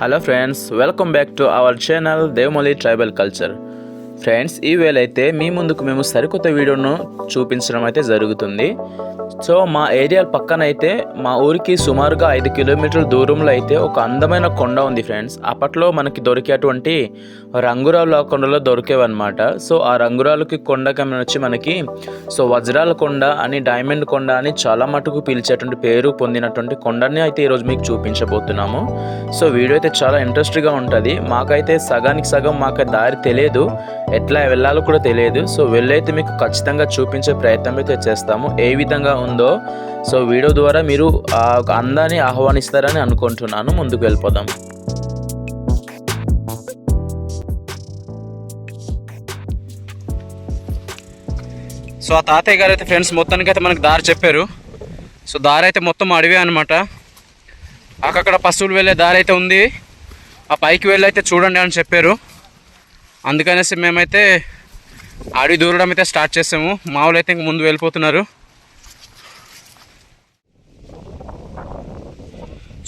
Hello friends welcome back to our channel Devamali tribal culture friends ఈవేళ అయితే మీ ముందుకు మేము సరికొత్త వీడియోను చూపించడం అయితే జరుగుతుంది. సో మా ఏరియా పక్కన అయితే మా ఊరికి సుమారుగా ఐదు కిలోమీటర్ల దూరంలో అయితే ఒక అందమైన కొండ ఉంది ఫ్రెండ్స్. అప్పట్లో మనకి దొరికేటువంటి రంగురాల కొండలో దొరికేవన్నమాట. సో ఆ రంగురాలకి కొండకి వచ్చి మనకి సో వజ్రాల కొండ అని డైమండ్ కొండ అని చాలా మటుకు పిలిచేటువంటి పేరు పొందినటువంటి కొండని అయితే ఈరోజు మీకు చూపించబోతున్నాము. సో వీడియో అయితే చాలా ఇంట్రెస్ట్గా ఉంటుంది. మాకైతే సగానికి సగం మాకు దారి తెలియదు. ఎట్లా వెళ్ళాలో కూడా తెలియదు. సో వెళ్ళైతే మీకు ఖచ్చితంగా చూపించే ప్రయత్నం అయితే చేస్తాము. ఏ విధంగా ఉందో. సో వీడియో ద్వారా మీరు ఆ అందాన్ని ఆహ్వానిస్తారని అనుకుంటున్నాను. ముందుకు వెళ్ళిపోదాం. సో ఆ తాతయ్య గారు అయితే ఫ్రెండ్స్ మొత్తానికి అయితే మనకు దారి చెప్పారు. సో దారి అయితే మొత్తం అడవి అనమాట అక్కడ పశువులు వెళ్ళే దారి అయితే ఉంది. ఆ పైకి వెళ్ళి అయితే చూడండి అని చెప్పారు. అందుకనేసి మేమైతే అడవి దూరడం అయితే స్టార్ట్ చేసాము. మామూలు అయితే ఇంక ముందు వెళ్ళిపోతున్నారు.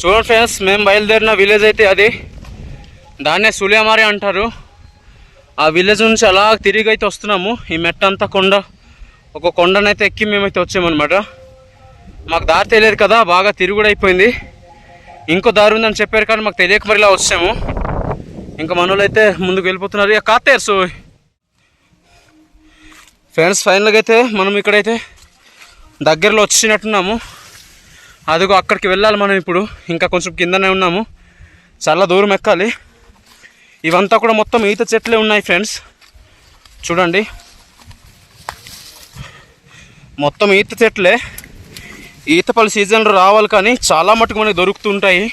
చూడండి ఫ్రెండ్స్ మేము బయలుదేరిన విలేజ్ అయితే అది. దాన్నే సులియమారి అంటారు. ఆ విలేజ్ నుంచి అలా తిరిగి అయితే వస్తున్నాము. ఈ మెట్ట అంతా కొండ ఒక కొండనైతే ఎక్కి మేమైతే వచ్చామన్నమాట. మాకు దారి తెలియదు కదా బాగా తిరుగుడు అయిపోయింది. ఇంకో దారి ఉందని చెప్పారు కానీ మాకు తెలియక మరి ఇలా వచ్చాము. ఇంకా మనోళ్ళు అయితే ముందుకు వెళ్ళిపోతున్నారు. ఇక కాతేరు సో ఫ్రెండ్స్ ఫైనల్గా అయితే మనం ఇక్కడైతే దగ్గరలో వచ్చినట్టున్నాము. అదిగో అక్కడికి వెళ్ళాలి మనం ఇప్పుడు. ఇంకా కొంచెం కిందనే ఉన్నాము. చాలా దూరం ఎక్కాలి. ఇవంతా కూడా మొత్తం ఈత చెట్లే ఉన్నాయి ఫ్రెండ్స్. చూడండి. మొత్తం ఈత చెట్లే. ఈతపల్లి సీజన్లో రావాలి కానీ చాలా మటుకు మనకి దొరుకుతుంటాయి.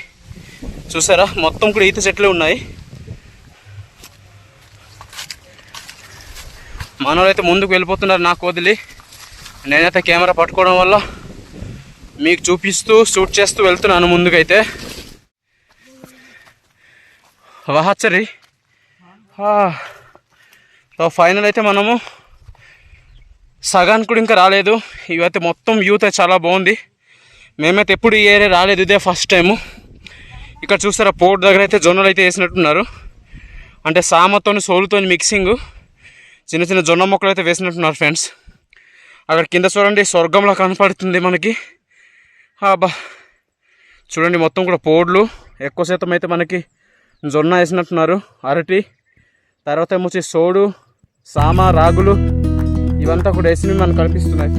చూసారా? మొత్తం కూడా ఈత చెట్లే ఉన్నాయి. మనోళ్ళు అయితే ముందుకు వెళ్ళిపోతున్నారు నాకు వదిలి. నేనైతే కెమెరా పట్టుకోవడం వల్ల మీకు చూపిస్తూ షూట్ చేస్తూ వెళ్తున్నాను ముందుకైతే. వాహచ్చరి ఫైనల్ అయితే మనము సగానికి కూడా ఇంకా రాలేదు. ఇవైతే మొత్తం యూత్ అయితే చాలా బాగుంది. మేమైతే ఎప్పుడు ఈ ఏరియా రాలేదు ఇదే ఫస్ట్ టైము. ఇక్కడ చూస్తారా పోర్ట్ దగ్గర అయితే జొన్నలు అయితే వేసినట్టున్నారు. అంటే సామతోని సోలుతోని మిక్సింగ్. చిన్న చిన్న జొన్న మొక్కలు అయితే వేసినట్టున్నారు ఫ్రెండ్స్. అక్కడ కింద చూడండి స్వర్గంలో కనపడుతుంది మనకి. బా చూడండి మొత్తం కూడా పోడ్లు. ఎక్కువ శాతం అయితే మనకి జొన్న వేసినట్టున్నారు అరటి. తర్వాత ఏమొచ్చి సోడు సామ రాగులు ఇవంతా కూడా వేసినవి మనకు కనిపిస్తున్నాయి.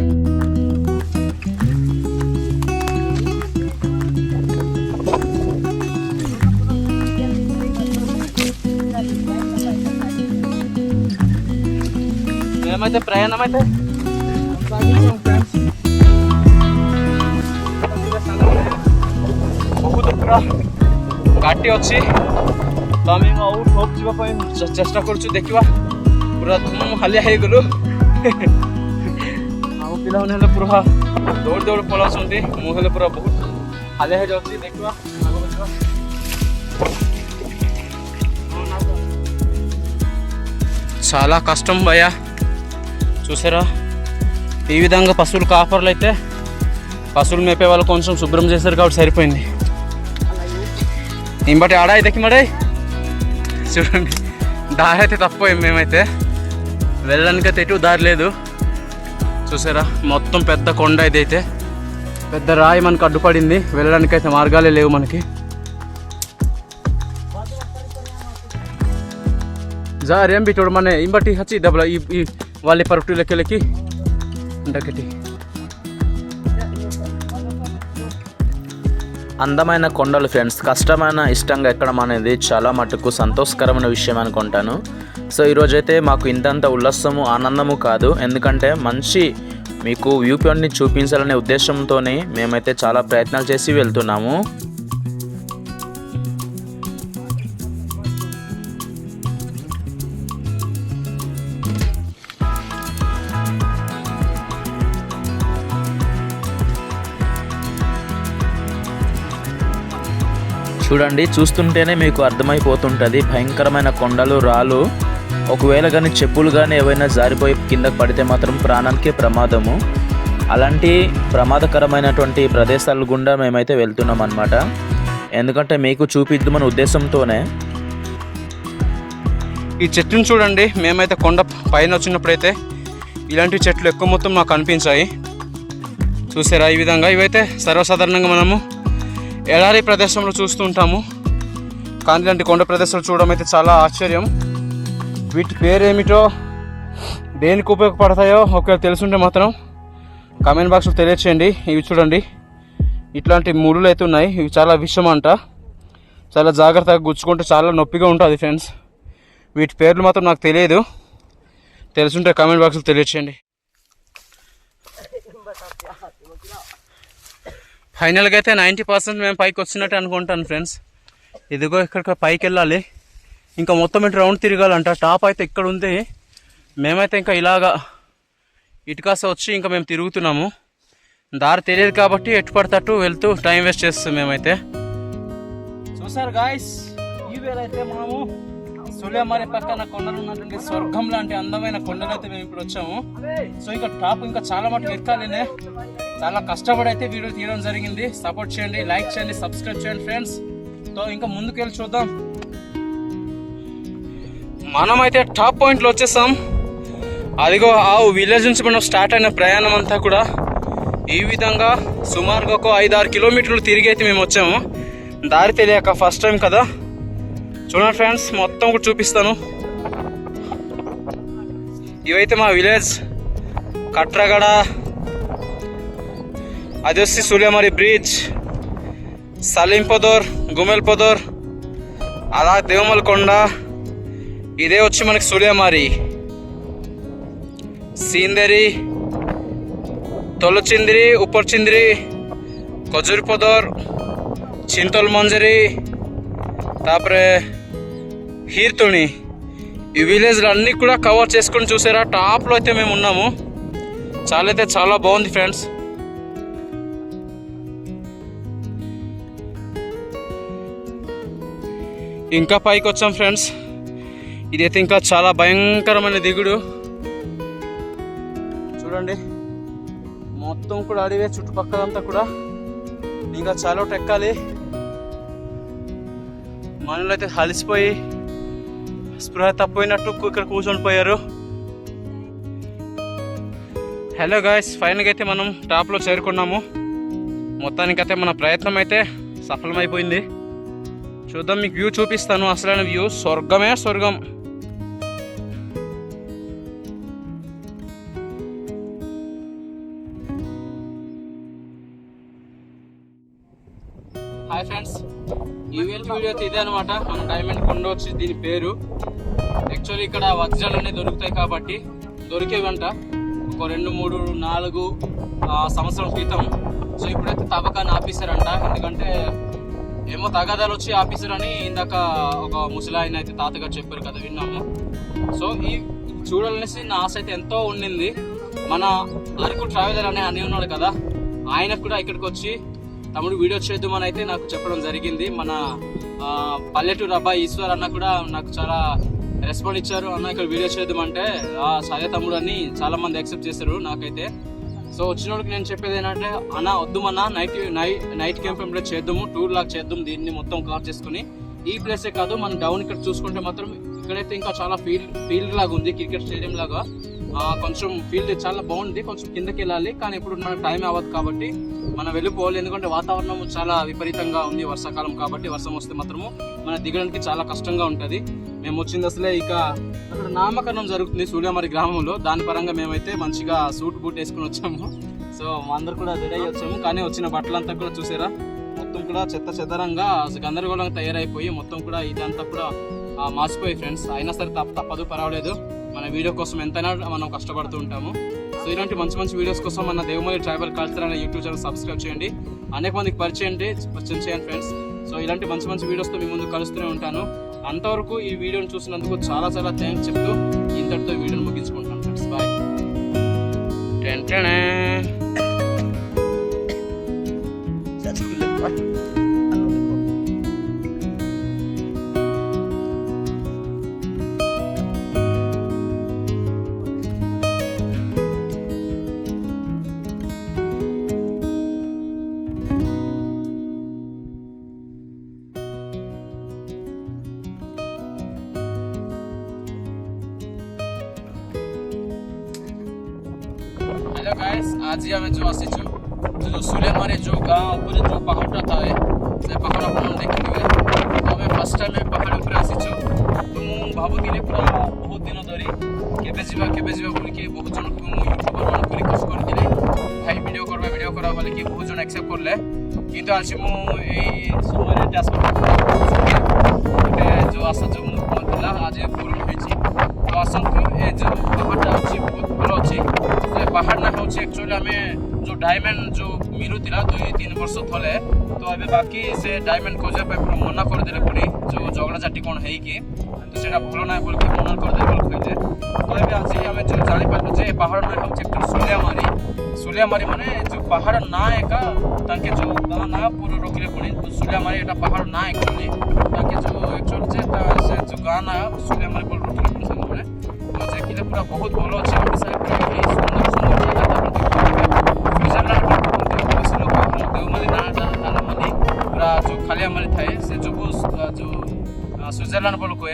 మేమైతే ప్రయాణం అయితే? ପୁରା କାଟି ଅଛି ତ ଆମେ ଆଉ ଠୋପ ଯିବା ପାଇଁ ଚେ- ଚେଷ୍ଟା କରୁଛୁ ଦେଖିବା ପୁରା ଧୁମ ହାଲିଆ ହେଇଗଲୁ ଆଉ ପିଲାମାନେ ହେଲେ ପୁରା ଦୌଡ଼ି ଦୌଡ଼ି ପଳାଉଛନ୍ତି ମୁଁ ହେଲେ ପୁରା ବହୁତ ହାଲିଆ ହେଇଯାଉଛି ଦେଖିବା ଆଗକୁ ଯିବା చాలా కష్టం భయ చూసారా ఈ విధంగా పశువులు కాపర్లు అయితే పశువులు మేపే వాళ్ళు కొంచెం శుభ్రం చేశారు కాబట్టి సరిపోయింది ఇంబటి ఆడా ఇదకి మరి? చూడండి. దారి అయితే తప్ప మేమైతే. వెళ్ళడానికి అయితే ఎటు దారి లేదు. చూసారా? మొత్తం పెద్ద కొండ ఇదైతే పెద్ద రాయి మనకు అడ్డుపడింది. వెళ్ళడానికి అయితే మార్గాలే లేవు మనకి. జారేం బిటోడు మన ఇంబటి హచ్చి డబ్బులు ఈ వాళ్ళ పరుపులకి లెక్కలకి. ఉండకటి. అందమైన కొండలు ఫ్రెండ్స్ కష్టమైన ఇష్టంగా ఎక్కడం అనేది చాలా మటుకు సంతోషకరమైన విషయం అనుకుంటాను సో ఈరోజైతే మాకు ఇంతంత ఉల్లాసము ఆనందము కాదు. ఎందుకంటే మంచి మీకు వ్యూ పాయింట్ని చూపించాలనే ఉద్దేశంతోనే మేమైతే చాలా ప్రయత్నాలు చేసి వెళ్తున్నాము. చూడండి చూస్తుంటేనే మీకు అర్థమైపోతుంటుంది. భయంకరమైన కొండలు రాళ్ళు. ఒకవేళ కానీ చెప్పులు కానీ ఏవైనా జారిపోయి కిందకు పడితే మాత్రం ప్రాణానికే ప్రమాదము. అలాంటి ప్రమాదకరమైనటువంటి ప్రదేశాల గుండా మేమైతే వెళ్తున్నాం అనమాట ఎందుకంటే మీకు చూపిద్దామనే ఉద్దేశంతోనే. ఈ చెట్టును చూడండి మేమైతే కొండ పైన వచ్చినప్పుడైతే ఇలాంటి చెట్లు ఎక్కువ మొత్తం మాకు కనిపించాయి చూసారా ఈ విధంగా? ఇవైతే సర్వసాధారణంగా మనము ఎడారి ప్రదేశంలో చూస్తూ ఉంటాము. కానీ ఇలాంటి కొండ ప్రదేశాలు చూడడం అయితే చాలా ఆశ్చర్యం. వీటి పేరు ఏమిటో దేనికి ఉపయోగపడతాయో ఒకవేళ తెలుసుంటే మాత్రం కామెంట్ బాక్స్లో తెలియచేయండి. ఇవి చూడండి. ఇట్లాంటి ముడులు అయితే ఉన్నాయి. ఇవి చాలా విషం అంట చాలా జాగ్రత్తగా గుచ్చుకుంటే చాలా నొప్పిగా ఉంటుంది ఫ్రెండ్స్. వీటి పేర్లు మాత్రం నాకు తెలియదు. తెలుసుంటే కామెంట్ బాక్స్లో తెలియచేయండి. ఫైనల్గా అయితే నైంటీ పర్సెంట్ మేము పైకి వచ్చినట్టు అనుకుంటాను ఫ్రెండ్స్ ఇదిగో ఇక్కడ పైకి వెళ్ళాలి. ఇంకా మొత్తం ఇటు రౌండ్ తిరగాలంట. టాప్ అయితే ఇక్కడ ఉంది. మేమైతే ఇంకా ఇలాగా ఇటుకాస వచ్చి ఇంకా మేము తిరుగుతున్నాము. దారి తెలియదు కాబట్టి ఎటు పడతట్టు వెళ్తూ టైం వేస్ట్ చేస్తాం మేమైతే. చూసారు గాయస్ ఈ వేళ అయితే మనము సులేమారి పక్కన కొండలు ఉన్నటువంటి స్వర్గం లాంటి అందమైన కొండలు అయితే మేము ఇప్పుడు వచ్చాము. సో ఇంకా టాప్ ఇంకా చాలా మటుకు ఎక్కాలినే. చాలా కష్టపడి అయితే వీడియో తీయడం జరిగింది. సపోర్ట్ చేయండి లైక్ చేయండి సబ్స్క్రైబ్ చేయండి ఫ్రెండ్స్ సో ఇంకా ముందుకు వెళ్ళి చూద్దాం. మనమైతే టాప్ పాయింట్లో వచ్చేసాం. అదిగో ఆ విలేజ్ నుంచి మనం స్టార్ట్ అయిన ప్రయాణం అంతా కూడా ఈ విధంగా సుమారుగా ఒక ఐదు ఆరు కిలోమీటర్లు తిరిగి అయితే మేము వచ్చాము. దారి తెలియక ఫస్ట్ టైం కదా. చూడండి ఫ్రెండ్స్ మొత్తం కూడా చూపిస్తాను. ఇవైతే మా విలేజ్ కట్రగడ అది వచ్చి సూర్యమరి బ్రిడ్జ్ సలీంపదోర్ గుమెల్పదోర్ అలా దేవమల్కొండ ఇదే వచ్చి మనకి సూర్యమారి. సీందరి తొలచిందిరి ఉప్పర్చిందిరి ఖజూరిపదోర్ చింతల్ మంజరి తాపరే హీర్తోని. ఈ విలేజ్లు అన్నీ కూడా కవర్ చేసుకొని చూసారా? టాప్లో అయితే మేము ఉన్నాము. చాలా అయితే చాలా బాగుంది ఫ్రెండ్స్ ఇంకా పైకి వచ్చాం ఫ్రెండ్స్ ఇదైతే ఇంకా చాలా భయంకరమైన దిగుడు. చూడండి. మొత్తం కూడా అడివే చుట్టుపక్కలంతా కూడా ఇంకా చాలా ఎక్కాలి. మనలో అయితే అలసిపోయి స్పృహ తప్పినట్టు ఇక్కడ కూర్చొని పోయారు. హలో గాయస్ ఫైనల్గా అయితే మనం టాప్లో చేరుకున్నాము. మొత్తానికైతే మన ప్రయత్నం అయితే సఫలమైపోయింది. చూద్దాం మీకు వ్యూ చూపిస్తాను. అసలైన వ్యూ స్వర్గమే స్వర్గం. హాయ్ ఫ్రెండ్స్ ఈ వీడియో అయితే ఇదే అనమాట మన డైమండ్ కొండ వచ్చి దీని పేరు. యాక్చువల్లీ ఇక్కడ వజ్రాలు దొరుకుతాయి కాబట్టి దొరికేవంట ఒక రెండు మూడు నాలుగు సంవత్సరం క్రితం. సో ఇప్పుడైతే తవ్వకాన్ని ఆపేశారంట. ఎందుకంటే ఏమో తగాదాలు వచ్చి ఆపేశారని ఇందాక ఒక ముసలాయన అయితే తాతగారు చెప్పారు కదా విన్నాము. సో ఈ చూడాలనేసి నా ఆశ అయితే ఎంతో ఉండింది. మన అరకు ట్రావెలర్ అనే అని ఉన్నాడు కదా ఆయనకు కూడా ఇక్కడికి వచ్చి తమ్ముడు వీడియో చేద్దామని అయితే నాకు చెప్పడం జరిగింది. మన పల్లెటూరు అబ్బాయి ఈశ్వర్ అన్న కూడా నాకు చాలా రెస్పాండ్ ఇచ్చారు అన్న ఇక్కడ వీడియో చేద్దామంటే ఆ సరే తమ్ముడు అని చాలా మంది యాక్సెప్ట్ చేశారు నాకైతే. సో వచ్చిన వాళ్ళకి నేను చెప్పేది ఏంటంటే అన్న వద్దుమన్నా నైట్ నైట్ నైట్ క్యాంప్ చేద్దాము టూర్ లాగా చేద్దాం దీన్ని మొత్తం కవర్ చేసుకుని. ఈ ప్లేసే కాదు మనం డౌన్ ఇక్కడ చూసుకుంటే మాత్రం ఇక్కడైతే ఇంకా చాలా ఫీల్డ్ ఫీల్డ్ లాగా ఉంది క్రికెట్ స్టేడియం లాగా. కొంచెం ఫీల్డ్ చాలా బాగుంది. కొంచెం కిందకి వెళ్ళాలి. కానీ ఇప్పుడు మనకు టైం అవ్వదు కాబట్టి మనం వెళ్ళిపోవాలి. ఎందుకంటే వాతావరణం చాలా విపరీతంగా ఉంది వర్షాకాలం కాబట్టి వర్షం వస్తే మాత్రము మన దిగడానికి చాలా కష్టంగా ఉంటుంది. మేము వచ్చింది అసలే ఇక అక్కడ నామకరణం జరుగుతుంది సూర్యమారి గ్రామంలో. దాని పరంగా మేమైతే మంచిగా సూట్ బూట్ వేసుకుని వచ్చాము. సో అందరు కూడా రెడీ అయ్యి వచ్చాము. కానీ వచ్చిన బట్టలంతా కూడా చూసారా? మొత్తం కూడా చెత్త చెదరంగా గందరగోళంగా తయారైపోయి మొత్తం కూడా ఇదంతా కూడా ఆ, మాసిపోయి ఫ్రెండ్స్. అయినా సరే తప్ప తప్పదు పర్వాలేదు. మన వీడియో కోసం ఎంతైనా మనం కష్టపడుతూ ఉంటాము. సో ఇలాంటి మంచి మంచి వీడియోస్ కోసం మన దేవమల్లి ట్రైబల్ కల్చర్ అనే యూట్యూబ్ ఛానల్ సబ్స్క్రైబ్ చేయండి. అనేక మందికి పరిచయం పరిచయం చేయండి ఫ్రెండ్స్. సో ఇలాంటి మంచి మంచి వీడియోస్తో మీ ముందు కలుస్తూనే ఉంటాను. అంతవరకు ఈ వీడియోని చూసినందుకు చాలా చాలా థ్యాంక్స్ చెప్తూ ఇంతటితో వీడియోని ముగించుకుంటాను ఫ్రెండ్స్. బాయ్ టెన్ જીયામે જો આસી છું જો સુલેમાને જો ગાંવ ઉપર જો પહાડ હતા એ પહાડ આપણે દેખીવે અમે ફર્સ્ટ ટાઈમ પહાડ ઉપર આસી છું તો હું ભાବୁଥିଲି પૂરા બહુ દિન ધરી કેବେ ଯିବା କେବେ ଯିବା ବୋଲିକି ବହୁତ ଜଣଙ୍କୁ ମୁଁ ୟୁଟ୍ୟୁବର ମାନଙ୍କୁ ରିକ୍ୱେଷ୍ଟ କରିଥିଲି ଭାଇ ଭିଡ଼ିଓ କରିବା ଭିଡ଼ିଓ କରିବା ବୋଲିକି ବହୁତ ଜଣ ଆକ୍ସେପ୍ଟ କଲେ କିନ୍ତୁ ଆଜି ମୁଁ ଏଇ ସମୟରେ ଗୋଟେ ଯେଉଁ ଆଶା ଯେଉଁ ମୁଁ ଥିଲା ଆଜି ପୂରଣ ହୋଇଛି ତ ଆସନ୍ତୁ ଏ ଯେଉଁ ପାହାଡ଼ଟା ଅଛି ବହୁତ ଭଲ ଅଛି ପାହାଡ଼ ନା ଏ ପାହାଡ଼ ନା ହେଉଛି ଆକ୍ଚୁଆଲି ଆମେ ଯୋଉ ଡାଇମଣ୍ଡ ଯୋଉ ମିଳୁଥିଲା ଦୁଇ ତିନି ବର୍ଷ ତଳେ ତ ଏବେ ବାକି ସେ ଡାଇମଣ୍ଡ ଖୋଜିବା ପାଇଁ ପୁରା ମନା କରିଦେଲେ ପୁଣି ଯୋଉ ଝଗଡ଼ା ଝାଟି କ'ଣ ହେଇକି ତ ସେଇଟା ଭଲ ନାହିଁ ବୋଲିକି ମନା କରିଦେଲେ ବୋଲି କହିଲେ ତ ଏବେ ଆଜି ଆମେ ଯୋଉ ଜାଣିପାରିଲୁ ଯେ ଏ ପାହାଡ଼ ନା ହେଉଛି ଆକ୍ଚୁଆଲି ସୁଲିଆମାରି ସୁଲିଆମାରି ମାନେ ଯୋଉ ପାହାଡ଼ ନାଁ ଏକା ତାଙ୍କେ ଯୋଉ ଗାଁ ନାଁ ପୁରା ରଖିଲେ ପୁଣି ସୁଲିଆମାରି ଏଟା ପାହାଡ଼ ନାଁ ଆକ୍ଚୁଆଲି ତାଙ୍କେ ଯୋଉ ଆକ୍ଚୁଆଲି ଯେ ତା ସେ ଯୋଉ ଗାଁ ନାଁ ସୁଲିଆମାରି ବୋଲି ରଖିଲେ ପୁଣି ସାଙ୍ଗମାନେ ତ ଦେଖିଲେ ପୁରା ବହୁତ ଭଲ ଅଛି ଓଡ଼ିଶାରେ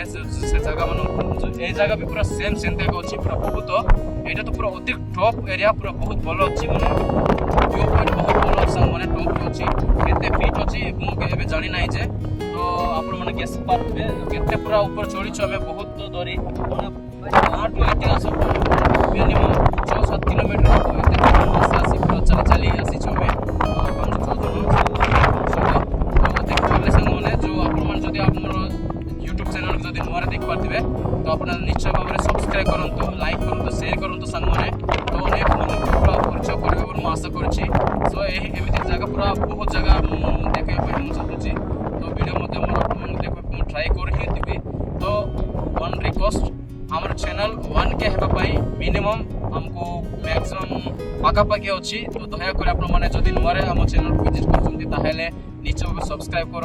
ସେ ସେ ଜାଗା ମାନଙ୍କୁ ଏଇ ଜାଗା ବି ପୁରା ସେମ୍ ସେମିତି ଏକା ଅଛି ପୁରା ବହୁତ ଏଇଟା ତ ପୁରା ଅଧିକ ଟପ୍ ଏରିଆ ପୁରା ବହୁତ ଭଲ ଅଛି ମାନେ ଭିଉ ପଏଣ୍ଟ ବହୁତ ଭଲ ଅଛି ସାଙ୍ଗମାନେ ଟପ୍ରେ ଅଛି କେତେ ଫିଟ୍ ଅଛି ମୁଁ ଏବେ ଜାଣିନାହିଁ ଯେ ତ ଆପଣମାନେ ଗେସ୍ ପାରୁଥିବେ କେତେ ପୁରା ଉପରେ ଚଢ଼ିଛୁ ଆମେ ବହୁତ ଧରି ମାନେ ଗାଁଠୁ ଏଠି ଆସ ମିନିମମ୍ ଛଅ ସାତ କିଲୋମିଟର ହବ ଏତେ ଆସି ଆସି ପୁରା ଚାଲି ଚାଲି ଆସିଛୁ ଆମେ ୟୁଟ୍ୟୁବ୍ ଚ୍ୟାନେଲ୍କୁ ଯଦି ନୂଆରେ ଦେଖିପାରୁଥିବେ ତ ଆପଣ ନିଶ୍ଚୟ ଭାବରେ ସବସ୍କ୍ରାଇବ୍ କରନ୍ତୁ ଲାଇକ୍ କରନ୍ତୁ ସେୟାର କରନ୍ତୁ ସାଙ୍ଗମାନେ ତ ଅନେକ ମାନଙ୍କୁ ପୁରା ପରିଚୟ କରିବେ ବୋଲି ମୁଁ ଆଶା କରୁଛି ତ ଏହି ଏମିତି ଜାଗା ପୁରା ବହୁତ ଜାଗା ମୁଁ ଦେଖିବା ପାଇଁ ମୁଁ ଚାହୁଁଛି ତ ଭିଡ଼ିଓ ମଧ୍ୟ ମୋର ଆପଣମାନଙ୍କୁ ଦେଖିବା ପାଇଁ ମୁଁ ଟ୍ରାଏ କରି ହିଁ ଥିବି ତ ୱାନ୍ ରିକ୍ୱେଷ୍ଟ ଆମର ଚ୍ୟାନେଲ୍ ୱାନ୍ କେ ହେବା ପାଇଁ ମିନିମମ୍ ଆମକୁ ମ୍ୟାକ୍ସିମମ୍ ପାଖାପାଖି ଅଛି ତ ଦୟାକରି ଆପଣମାନେ ଯଦି ନୂଆରେ ଆମ ଚ୍ୟାନେଲ୍କୁ ଭିଜିଟ୍ କରୁଛନ୍ତି ତାହେଲେ ନିଶ୍ଚୟ ଭାବେ ସବସ୍କ୍ରାଇବ୍ କର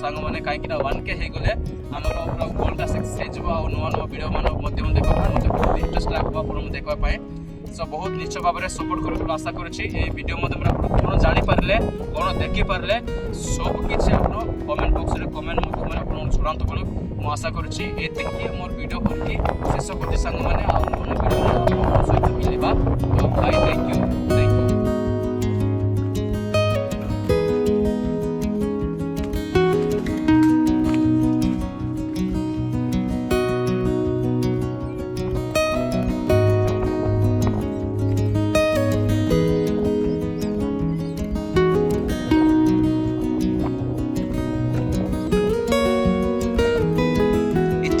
ସାଙ୍ଗମାନେ କାହିଁକିନା ୱାନ୍ କେ ହେଇଗଲେ ଆମର ପୁରା ଗୋଲ୍ଟା ସକ୍ସେସ୍ ହେଇଯିବ ଆଉ ନୂଆ ନୂଆ ଭିଡ଼ିଓ ମାନ ମଧ୍ୟ ମୁଁ ଦେଖିବା ପାଇଁ ମୋତେ ବହୁତ ଇଣ୍ଟରେଷ୍ଟ ଲାଗିବ ଆପଣଙ୍କୁ ଦେଖିବା ପାଇଁ ସୋ ବହୁତ ନିଶ୍ଚୟ ଭାବରେ ସପୋର୍ଟ କରିବ ବୋଲି ଆଶା କରୁଛି এই ଭିଡ଼ିଓ ମାଧ୍ୟମରେ ଆପଣ କ'ଣ ଜାଣିପାରିଲେ କ'ଣ ଦେଖିପାରିଲେ ସବୁ କିଛି ଆପଣ କମେଣ୍ଟ ବକ୍ସରେ କମେଣ୍ଟ ମାଧ୍ୟମରେ ଆପଣଙ୍କୁ ଛଡ଼ାନ୍ତୁ ବୋଲି ମୁଁ ଆଶା କରୁଛି ଏତିକି ମୋର ଭିଡ଼ିଓ କରିକି ଶେଷ କରୁଛି ସାଙ୍ଗମାନେ ଆଉ ନୂଆ ଭିଡ଼ିଓ ଆପଣଙ୍କ ସହିତ ମିଳିବା ତ ଭାଇ ଥ୍ୟାଙ୍କ ୟୁ ଥ୍ୟାଙ୍କ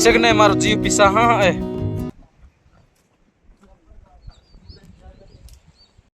શિક્ષકને મારો જીવ પીસા હા એ.